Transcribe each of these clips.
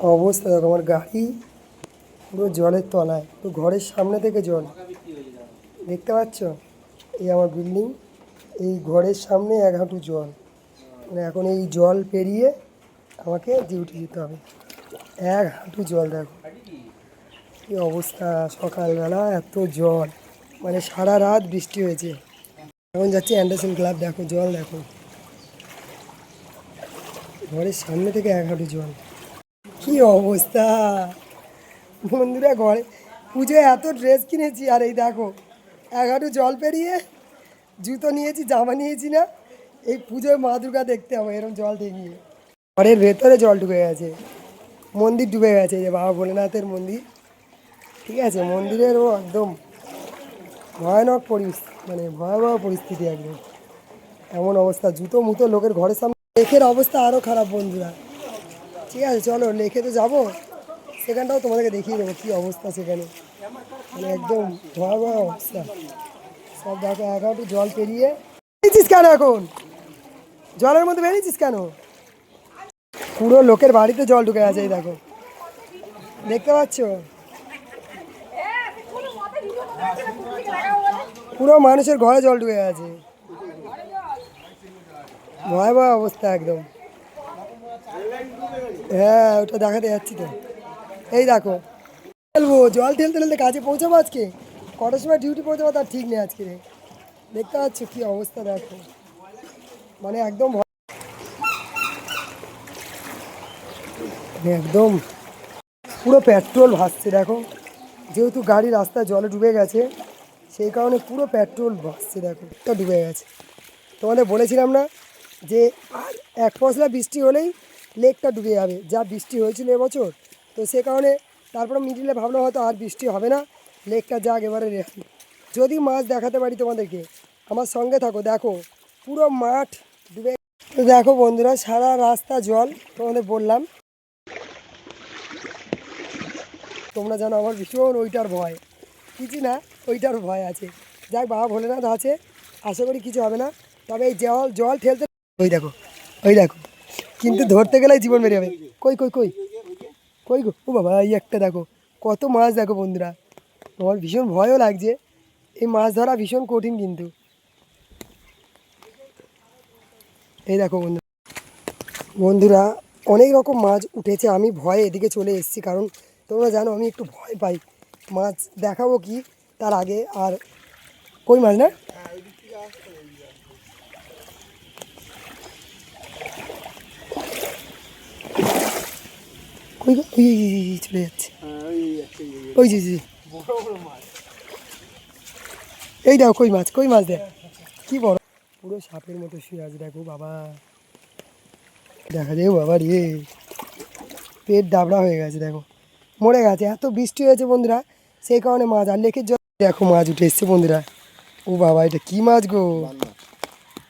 অবস্থা দেখো, আমার গাড়ি পুরো জলের তলায় তো ঘরের সামনে থেকে জল। দেখতে পাচ্ছ? এই আমার বিল্ডিং এই ঘরের সামনে এক হাঁটু জল। মানে এখন এই জল পেরিয়ে আমাকে ডিউটি যেতে হবে। এক হাঁটু জল দেখো। কি অবস্থা? সকালবেলা এত জল। মানে সারা রাত বৃষ্টি হয়েছে। এখন যাচ্ছি অ্যান্ডারসন ক্লাব দেখো, জল দেখো। ঘরের সামনে থেকে এক হাঁটু জল। কি অবস্থা? বন্ধুরা ঘরে, পুজোয় এত ড্রেস কিনেছি, আর এই দেখো এগারো জল পেরিয়ে জুতো নিয়েছি, জামা নিয়েছি না, এই পুজোয় মা দুর্গা দেখতে হবে এরকম জল ঠেকিয়ে ঘরের ভেতরে জল ঢুকে গেছে, মন্দির ডুবে গেছে যে বাবা ভোলেনাথের মন্দির। ঠিক আছে, মন্দিরেরও একদম ভয়ানক পরিস্থিতি মানে ভয়াবহ পরিস্থিতি একদম। এমন অবস্থা জুতো মুতো লোকের ঘরের সামনে লেখের অবস্থা আরও খারাপ, বন্ধুরা। ঠিক আছে, চলো, লেখে তো যাব। সেখানটাও তোমাদেরকে দেখিয়ে দেবো কী অবস্থা সেখানে। মানে একদম ভয়াবহ অবস্থা। সব দেখো, এক হাঁটু জল পেরিয়ে বেরিয়েছিস কেন এখন? জলের মধ্যে বেরিয়েছিস কেন? পুরো লোকের বাড়িতে জল ঢুকে আছে এই দেখো। দেখতে পাচ্ছ? পুরো মানুষের ঘরে জল ঢুকে গেছে। ভয়াবহ অবস্থা একদম। হ্যাঁ ওটা দেখাতে যাচ্ছি তো। এই দেখো, খেলব, জল ঠেলতে ঠেলতে কাজে পৌঁছাবো আজকে? কটার সময় ডিউটি পৌঁছাবো তার ঠিক নেই আজকে দেখতে পাচ্ছ কি অবস্থা দেখো। মানে একদম মানে একদম পুরো পেট্রোল ভাসছে দেখো। যেহেতু গাড়ি রাস্তায় জলে ডুবে গেছে, সেই কারণে পুরো পেট্রোল ভাসছে দেখো। ডুবে গেছে। তোমাদের বলেছিলাম না যে আর এক পশলা বৃষ্টি হলেই লেকটা ডুবে যাবে। যা বৃষ্টি হয়েছিল এবছর, তো সে কারণে তারপরে মিডিলে ভাবলাম হয়তো আর বৃষ্টি হবে না। লেকটা যাক এবারে রেখে। যদি মাছ দেখাতে পারি তোমাদেরকে, আমার সঙ্গে থাকো, দেখো, পুরো মাঠ ডুবে তো দেখো বন্ধুরা, সারা রাস্তা জল, তোমাদের বললাম। তোমরা জানো আমার ভীষণ ওইটার ভয়। কিছু না, ওইটার ভয় আছে। যাক, বাবা ভোলেনাথ আছে, আশা করি কিছু হবে না। তবে এই জল জল ঠেলতে ওই দেখো ওই দেখো। কিন্তু ধরতে গেলে জীবন বেরিয়ে যাবে। কই কই কই? কই গো? ও বাবা, এই একটা দেখো, কত মাছ দেখো বন্ধুরা। আমার ভীষণ ভয়ও লাগছে। এই মাছ ধরা ভীষণ কঠিন কিন্তু। এই দেখো বন্ধু বন্ধুরা, অনেক রকম মাছ উঠেছে। আমি ভয়ে এদিকে চলে এসেছি, কারণ তোমরা জানো আমি একটু ভয় পাই। মাছ দেখাবো কি তার আগে, আর কই মাছ না? ওই, ওই, চলে যাচ্ছে। ওই জি জি এই দেখো কই মাছ কই মাছ দেখ। কি বড়। পুরো সাপের মতো শুয়ে আছে দেখো বাবা। দেখা যায় বাবা রে। পেট ডাবড়া হয়ে গেছে দেখো। মরে গেছে এত বৃষ্টি হয়েছে বন্ধুরা। সেই কারণে মাছ আর লেকের জল দেখো মাছ উঠে এসছে বন্ধুরা। ও বাবা এটা কি মাছ গো?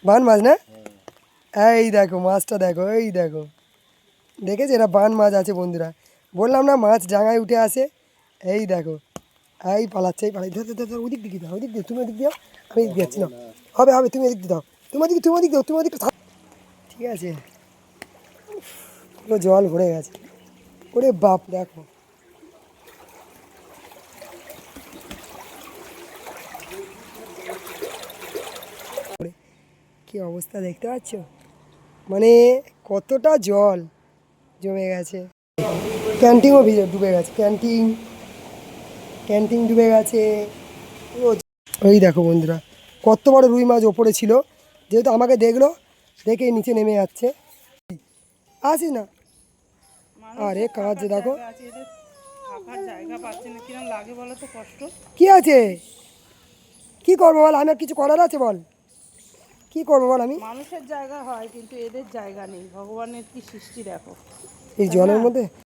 বান মাছ না? এই দেখো মাছটা দেখো এই দেখো। দেখেছে? এরা বান মাছ আছে বন্ধুরা। বললাম না, মাছ ডাঙায় উঠে আসে। এই দেখো, এই পালাচ্ছে, এই পালাই ওদিক দিকে দাও ওদিক দিও তুমি ওদিক দিও আমি এদিক যাচ্ছি না হবে হবে, তুমি এদিক দিয়ে দাও তোমার দিকে তোমার দিকে দাও তোমার দিকে থাক- ঠিক আছে। পুরো জল ভরে গেছে। ওরে বাপ, দেখো। কি অবস্থা দেখতে পাচ্ছ? মানে কতটা জল। জমে গেছে। ক্যান্টিনও ভিজে ডুবে গেছে। ক্যান্টিন ক্যান্টিন ডুবে গেছে। ওই দেখো বন্ধুরা কত বড় রুই মাছ ওপরে ছিল। যেহেতু আমাকে দেখল দেখে নিচে নেমে যাচ্ছে। আসিস না? আরে কাজ দেখো। কি আছে? কি করব বল? আমার কিছু করার আছে বল? কি করব বল আমি? মানুষের জায়গা হয় কিন্তু এদের জায়গা নেই। ভগবানের কি সৃষ্টি দেখো। এই জলের মধ্যে?